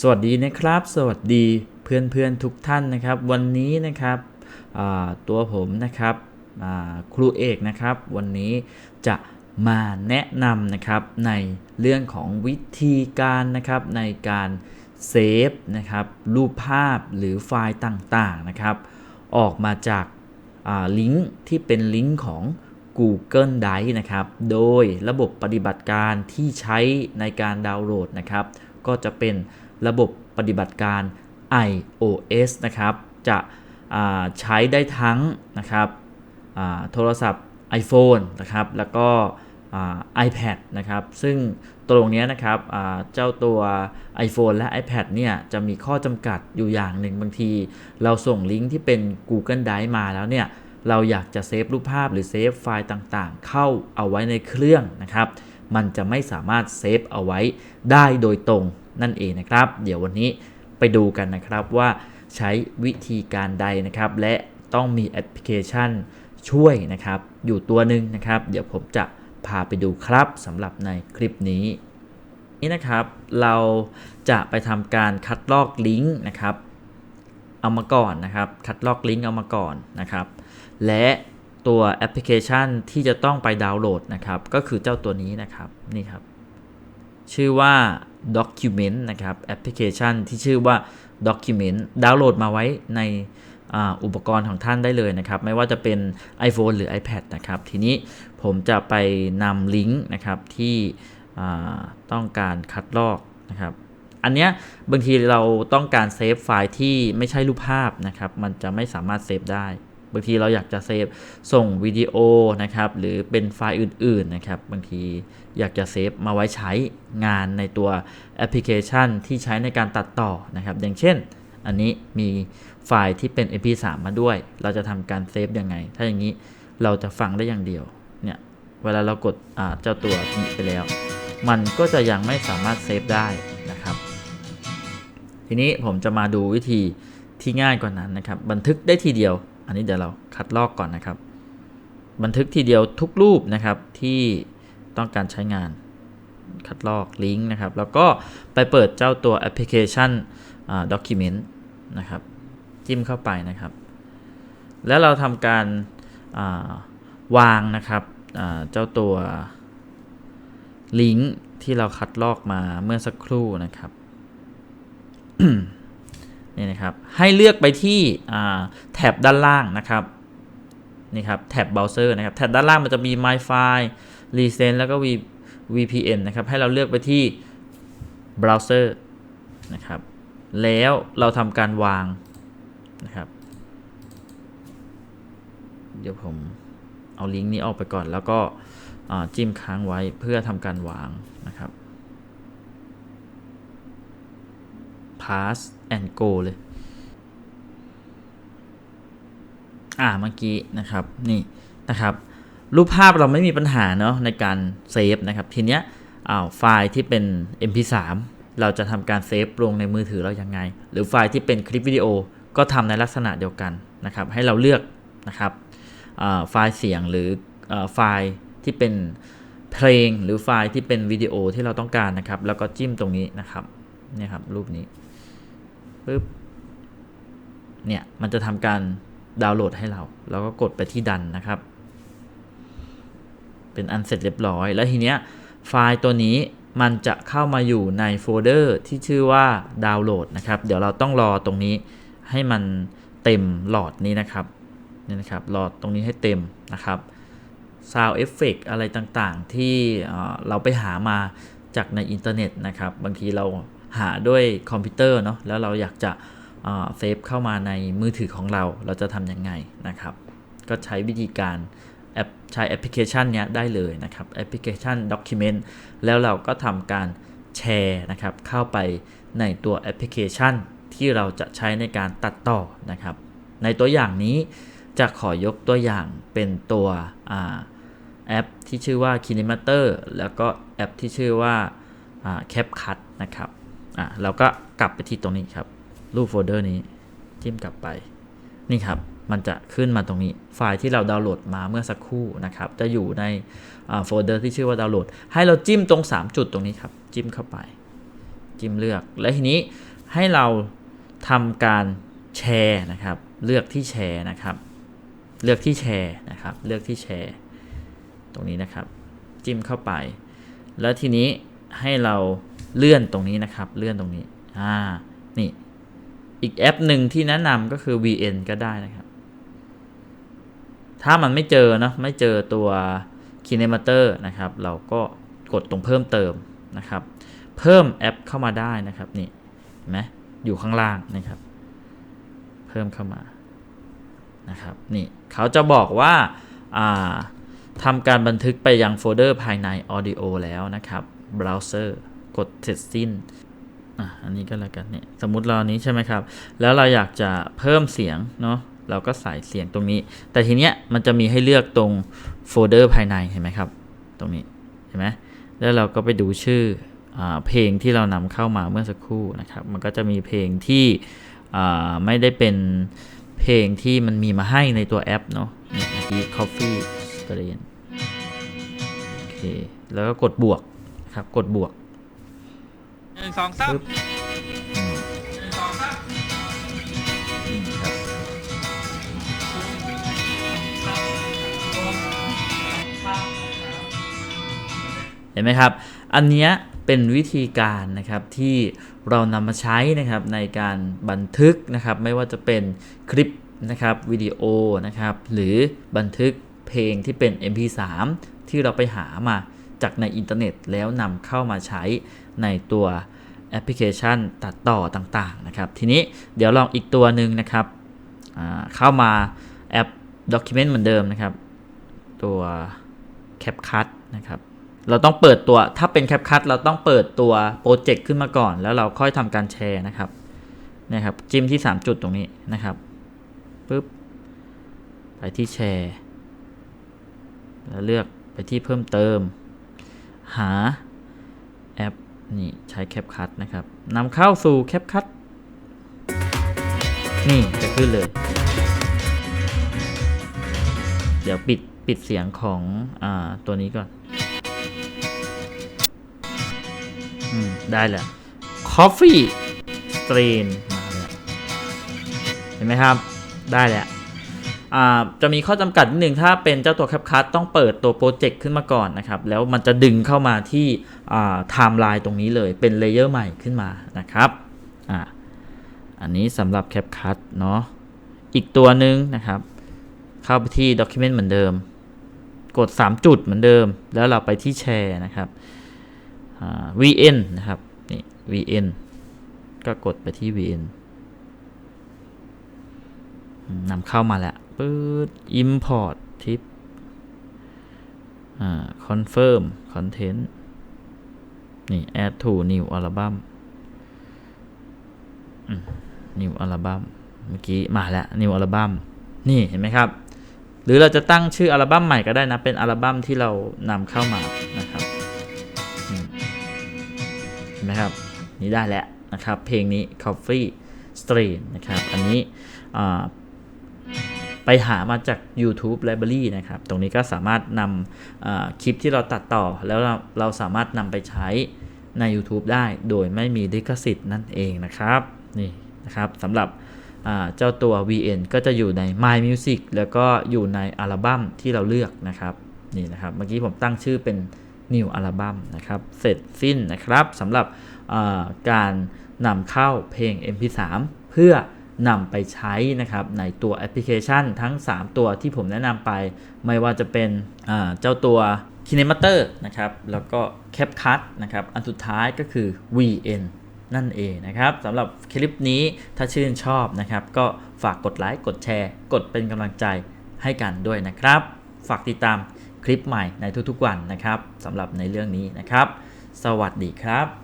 สวัสดีนะครับ สวัสดีเพื่อนๆทุกท่านนะครับ วันนี้นะครับตัวผมนะครับครูเอกนะครับ วันนี้จะมาแนะนำนะครับในเรื่องของวิธีการนะครับในการเซฟนะครับรูปภาพหรือไฟล์ต่างๆนะครับ ออกมาจากาลิงก์ที่เป็นลิงก์ของ Google Drive นะครับ โดยระบบปฏิบัติการที่ใช้ในการดาวน์โหลดนะครับ ก็จะเป็น ระบบปฏิบัติการ iOS นะครับ จะใช้ได้ทั้งนะครับโทรศัพท์ iPhone นะครับ แล้วก็ iPad นะครับ ซึ่งตรงนี้นะครับเจ้าตัว iPhone และ iPad เนี่ยจะมีข้อจำกัดอยู่อย่างหนึ่งบางที เราส่งลิงก์ที่เป็น Google Drive มาแล้วเนี่ยเราอยากจะเซฟรูปภาพหรือเซฟไฟล์ต่างๆ เข้าเอาไว้ในเครื่องนะครับ มันจะไม่สามารถเซฟเอาไว้ได้โดยตรง นั่นเองนะครับ เดี๋ยววันนี้ไปดูกันนะครับว่าใช้วิธีการใดนะครับ และต้องมีแอปพลิเคชันช่วยนะครับ อยู่ตัวหนึ่งนะครับ เดี๋ยวผมจะพาไปดูครับสำหรับในคลิปนี้นี่นะครับเราจะไปทำการคัดลอกลิงก์นะครับเอามาก่อนนะครับ คัดลอกลิงก์เอามาก่อนนะครับ และตัวแอปพลิเคชันที่จะต้องไปดาวน์โหลดนะครับ ก็คือเจ้าตัวนี้นะครับนี่ครับ ชื่อว่า Document นะครับแอปพลิเคชันที่ชื่อว่า Document ดาวน์โหลดมาไว้ในอุปกรณ์ของท่านได้เลยนะครับ ไม่ว่าจะเป็น iPhone หรือ iPad นะครับ ทีนี้ผมจะไปนำลิงก์นะครับที่ต้องการคัดลอกนะครับอันเนี้ยบางทีเราต้องการเซฟไฟล์ที่ไม่ใช่รูปภาพนะครับ มันจะไม่สามารถเซฟได้ บางทีเราอยากจะเซฟส่งวิดีโอนะครับหรือเป็นไฟล์อื่นๆนะครับบางทีอยากจะเซฟมาไว้ใช้งานในตัวแอปพลิเคชันที่ใช้ในการตัดต่อนะครับ อย่างเช่น อันนี้มีไฟล์ที่เป็น mp3 มาด้วย เราจะทำการเซฟยังไง ถ้าอย่างนี้เราจะฟังได้อย่างเดียวเนี่ยเวลาเรากดเจ้าตัวนี้ไปแล้ว มันก็จะยังไม่สามารถเซฟได้นะครับ ทีนี้ผมจะมาดูวิธีที่ง่ายกว่านั้นนะครับ บันทึกได้ทีเดียว อันนี้เดี๋ยวเราคัดลอกก่อนนะครับ บันทึกทีเดียวทุกรูปนะครับที่ต้องการใช้งานคัดลอกลิงก์นะครับ แล้วก็ไปเปิดเจ้าตัวแอปพลิเคชันด็อกิเมนต์นะครับ จิ้มเข้าไปนะครับ แล้วเราทำการาวางนะครับเจ้าตัวลิงก์ที่เราคัดลอกมาเมื่อสักครู่นะครับ นี่นะครับให้เลือกไปที่แท็บด้านล่างนะครับนี่ครับแท็บเบราว์เซอร์นะครับแท็บด้านล่างมันจะมี My File Recent แล้วก็ VPN นะครับให้เราเลือกไปที่เบราว์เซอร์นะครับแล้วเราทำการวางนะครับเดี๋ยวผมเอาลิงก์นี้ออกไปก่อนแล้วก็จิ้มค้างไว้เพื่อทำการวางนะครับ pass and go เลย อ่าเมื่อกี้นะครับนี่นะครับรูปภาพเราไม่มีปัญหาเนาะในการเซฟนะครับ ทีเนี้ยอ้าวไฟล์ที่เป็น mp3 เราจะทำการเซฟลงในมือถือเราอยังไง หรือไฟล์ที่เป็นคลิปวิดีโอก็ทำในลักษณะเดียวกันนะครับ ให้เราเลือกนะครับไฟล์เสียงหรือไฟล์ที่เป็นเพลงหรือไฟล์ที่เป็นวิดีโอที่เราต้องการนะครับ แล้วก็จิ้มตรงนี้นะครับนี่ครับรูปนี้ ปึ๊บเนี่ยมันจะทำการดาวน์โหลดให้เรา เราก็กดไปที่ดันนะครับ เป็นอันเสร็จเรียบร้อย แล้วทีเนี้ยไฟล์ตัวนี้มันจะเข้ามาอยู่ในโฟลเดอร์ที่ชื่อว่าดาวน์โหลดนะครับ เดี๋ยวเราต้องรอตรงนี้ให้มันเต็มหลอดนี้นะครับนี่นะครับหลอดตรงนี้ให้เต็มนะครับ Sound Effect อะไรต่างๆ ที่เราไปหามาจากในอินเทอร์เน็ตนะครับ บางทีเรา หาด้วยคอมพิวเตอร์เนาะแล้วเราอยากจะเซฟเข้ามาในมือถือของเราเราจะทำยังไงนะครับ ก็ใช้วิธีการแอปใช้แอปพลิเคชันนี้ได้เลยนะครับแอปพลิเคชัน Document แล้วเราก็ทำการแชร์นะครับเข้าไปในตัวแอปพลิเคชันที่เราจะใช้ในการตัดต่อนะครับ ในตัวอย่างนี้จะขอยกตัวอย่างเป็นตัวแอปที่ชื่อว่า Kinemator แล้วก็แอปที่ชื่อว่า CapCut นะครับ อะเราก็กลับไปที่ตรงนี้ครับ รูปโฟลเดอร์นี้จิ้มกลับไป นี่ครับ มันจะขึ้นมาตรงนี้ ไฟล์ที่เราดาวน์โหลดมาเมื่อสักครู่นะครับ จะอยู่ในโฟลเดอร์ที่ชื่อว่าดาวน์โหลด ให้เราจิ้มตรง 3 จุดตรงนี้ครับ จิ้มเข้าไป จิ้มเลือก และทีนี้ให้เราทำการแชร์นะครับ เลือกที่แชร์นะครับ เลือกที่แชร์นะครับ เลือกที่แชร์ ตรงนี้นะครับ จิ้มเข้าไป แล้วทีนี้ให้เรา เลื่อนตรงนี้นะครับ เลื่อนตรงนี้ อ่า นี่ อีกแอปหนึ่งที่แนะนำก็คือ VN ก็ได้นะครับ ถ้ามันไม่เจอเนอะไม่เจอตัว Kinemator นะครับ เราก็กดตรงเพิ่มเติมนะครับ เพิ่มแอปเข้ามาได้นะครับ นี่เห็นไหมอยู่ข้างล่างนะครับ เพิ่มเข้ามานะครับ นี่เขาจะบอกว่าอ่าทำการบันทึกไปยังโฟลเดอร์ภายใน Audio แล้วนะครับ เบราว์เซอร์ กดเสร็จสิ้นอะอันนี้ก็แล้วกันเนี่ยสมมุติเรานี้ใช่ไหมครับ แล้วเราอยากจะเพิ่มเสียงเนาะเราก็ใส่เสียงตรงนี้ แต่ทีเนี้ยมันจะมีให้เลือกตรงโฟลเดอร์ภายในเห็นไหมครับ ตรงนี้เห็นไหมแล้วเราก็ไปดูชื่ออเพลงที่เรานำเข้ามาเมื่อสักครู่นะครับ มันก็จะมีเพลงที่ไม่ได้เป็นเพลงที่มันมีมาให้ในตัวแอปเนาะนี่เมื่อกี้ Coffee Strain โอเค แล้วก็กดบวกครับ กดบวก นึ่งสองสามปึ๊บอืมหนึ่งสองสามอืมครับเห็นไหมครับ อันเนี้ยเป็นวิธีการนะครับที่เรานำมาใช้นะครับในการบันทึกนะครับ ไม่ว่าจะเป็นคลิปนะครับวิดีโอนะครับหรือบันทึกเพลงที่เป็น MP3 ที่เราไปหามาจากในอินเทอร์เน็ตแล้วนำเข้ามาใช้ ในตัวแอปพลิเคชันตัดต่อต่างๆนะครับ ทีนี้เดี๋ยวลองอีกตัวหนึ่งนะครับเข้ามาแอป Document เหมือนเดิมนะครับ ตัว CapCut นะครับเราต้องเปิดตัวถ้าเป็น CapCut เราต้องเปิดตัวโปรเจกต์ขึ้นมาก่อน แล้วเราค่อยทำการแชร์นะครับนี่ครับจิ้มที่ 3 จุดตรงนี้นะครับปุ๊บไปที่แชร์ แล้วเลือกไปที่เพิ่มเติม หาแอป นี่ใช้ CapCut นะครับนำเข้าสู่ CapCut นี่จะขึ้นเลย เดี๋ยวปิดปิดเสียงของอตัวนี้ก่อนอืมได้แล้ว Coffee Strain เห็นไหมครับ ได้แล้ว จะมีข้อจำกัดนิดนึงถ้าเป็นเจ้าตัว CapCut ต้องเปิดตัวโปรเจกต์ขึ้นมาก่อนนะครับ แล้วมันจะดึงเข้ามาที่ไทม์ไลน์ตรงนี้เลยเป็นเลเยอร์ใหม่ขึ้นมานะครับออันนี้สำหรับ CapCut เนาะอีกตัวหนึ่งนะครับ เข้าไปที่ Document เหมือนเดิม กด 3 จุดเหมือนเดิม แล้วเราไปที่แชร์นะครับ VN นะครับนี่ VN ก็กดไปที่ VN นำเข้ามาแล้ว ปื๊ด import tip อ่า confirm content นี่ add to new album new album เมื่อกี้มาแล้ว new album นี่เห็นไหมครับ หรือเราจะตั้งชื่ออัลบั้มใหม่ก็ได้นะ เป็นอัลบั้มที่เรานำเข้ามานะครับเห็นไหมครับ นี่ได้แล้วนะครับ เพลงนี้ Coffee Strain นะครับ อันนี้อ่า ไปหามาจาก YouTube Library นะครับ ตรงนี้ก็สามารถนำคลิปที่เราตัดต่อ แล้วเราเราสามารถนำไปใช้ใน YouTube ได้โดยไม่มีลิขสิทธิ์นั่นเองนะครับนี่นะครับสำหรับเจ้าตัว VN ก็จะอยู่ใน My Music แล้วก็อยู่ในอัลบั้มที่เราเลือกนะครับนี่นะครับเมื่อกี้ผมตั้งชื่อเป็น New อัลบั้มนะครับเสร็จสิ้นนะครับสำหรับการนำเข้าเพลง MP3 เพื่อ นำไปใช้นะครับในตัวแอปพลิเคชันทั้ง 3 ตัวที่ผมแนะนำไป ไม่ว่าจะเป็นเจ้าตัว Kinemator นะครับ แล้วก็ CapCut นะครับ อันสุดท้ายก็คือ VN นั่นเองนะครับสำหรับคลิปนี้ถ้าชื่นชอบนะครับ ก็ฝากกดไลค์กดแชร์ กดเป็นกำลังใจให้กันด้วยนะครับ ฝากติดตามคลิปใหม่ในทุกๆวันนะครับสำหรับในเรื่องนี้นะครับ สวัสดีครับ